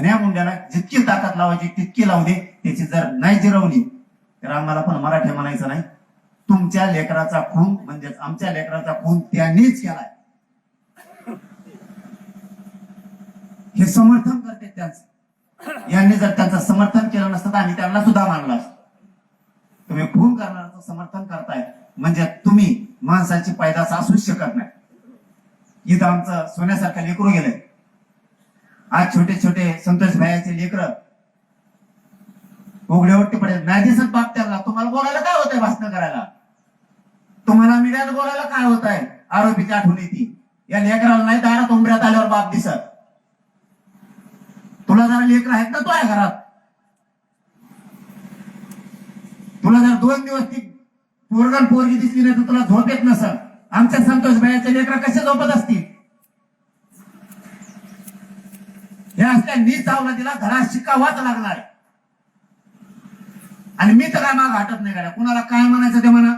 धन्या मुंड्याला जितकी ताकद लावायची तितकी लावू दे. त्याची जर नाही जिरवली तर आम्हाला पण मराठी म्हणायचं नाही. तुमच्या लेकराचा खून म्हणजेच आमच्या लेकराचा खून त्यांनीच केलाय. हे समर्थन करते त्यांचं. यांनी जर त्यांचं समर्थन केलं नसतं तर आम्ही त्यांना सुद्धा मानलं असत. तुम्ही खून करणाऱ्याचं समर्थन करताय म्हणजे तुम्ही माणसाची पैदास असूच शकत नाही. इथं आमचं सोन्यासारखं लेकरू गेलंय. आज छोटे छोटे संतोष भायाचे लेकर उघड्यावरती पडेल नाही दिसत बाप तुम्हाला बोलायला काय होतंय भाषण करायला तुम्हाला मीडियात बोलायला काय होत आहे आरोपीची आठवण येते. या लेकराला नाही दारात उंबऱ्यात आल्यावर बाप दिसत. तुला जरा लेकर आहेत ना तो आहे घरात? तुला जर दोन दिवस ती पोरगण पोरगी दिसली नाही तर तुला झोप येत नसल. आमच्या संतोष भायाचे लेकर कसे झोपत असतील? हे असल्या नीच तिला घरात शिकावाच लागणार. आणि मी तर काय माग हटत नाही गाड्या. कुणाला काय म्हणायचं ते म्हणा.